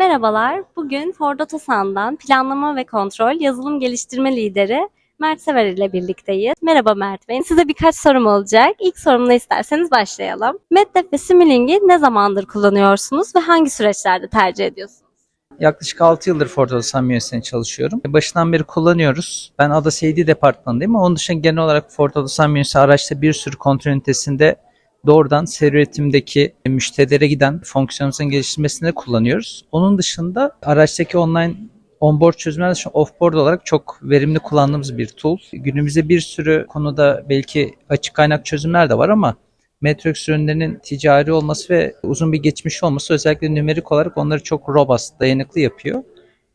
Merhabalar. Bugün Ford Otosan'dan planlama ve kontrol yazılım geliştirme lideri Mert Sever ile birlikteyiz. Merhaba Mert Bey. Size birkaç sorum olacak. İlk sorumla isterseniz başlayalım. MedDev ve Simuling'i ne zamandır kullanıyorsunuz ve hangi süreçlerde tercih ediyorsunuz? Yaklaşık 6 yıldır Ford Otosan bünyesinde çalışıyorum. Başından beri kullanıyoruz. Ben ADA CD departmanındayım onun dışında genel olarak Ford Otosan bünyesi araçta bir sürü kontrol ünitesinde doğrudan seri üretimdeki müşterilere giden fonksiyonumuzun geliştirmesinde kullanıyoruz. Onun dışında araçtaki online onboard çözümler dışında offboard olarak çok verimli kullandığımız bir tool. Günümüzde bir sürü konuda belki açık kaynak çözümler de var ama Matrix ürünlerinin ticari olması ve uzun bir geçmiş olması özellikle nümerik olarak onları çok robust, dayanıklı yapıyor.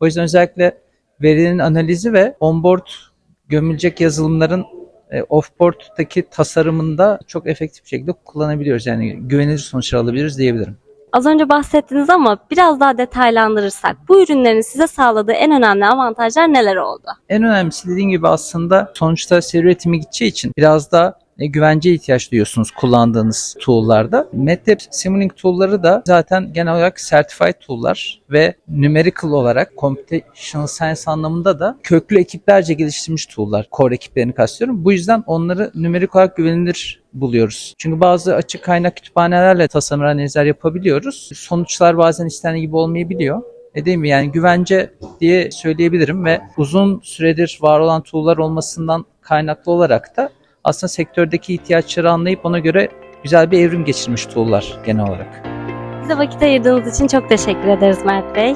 O yüzden özellikle verinin analizi ve onboard gömülecek yazılımların e, offboard'daki tasarımında çok efektif bir şekilde kullanabiliyoruz. Yani güvenilir sonuçlar alabiliriz diyebilirim. Az önce bahsettiniz ama biraz daha detaylandırırsak bu ürünlerin size sağladığı en önemli avantajlar neler oldu? En önemlisi dediğim gibi aslında sonuçta seri üretimi gideceği için biraz da güvence ihtiyaç duyuyorsunuz kullandığınız tool'larda. MATLAB Simulink tool'ları da zaten genel olarak certified tool'lar ve numerical olarak computational science anlamında da köklü ekiplerce geliştirilmiş tool'lar. Core ekiplerini kastediyorum. Bu yüzden onları numerik olarak güvenilir buluyoruz. Çünkü bazı açık kaynak kütüphanelerle tasarım analizler yapabiliyoruz. Sonuçlar bazen istendiği gibi olmayabiliyor. E değil mi? Yani güvence diye söyleyebilirim ve uzun süredir var olan tool'lar olmasından kaynaklı olarak da aslında sektördeki ihtiyaçları anlayıp ona göre güzel bir evrim geçirmiş tool'lar genel olarak. Bize vakit ayırdığınız için çok teşekkür ederiz Mert Bey.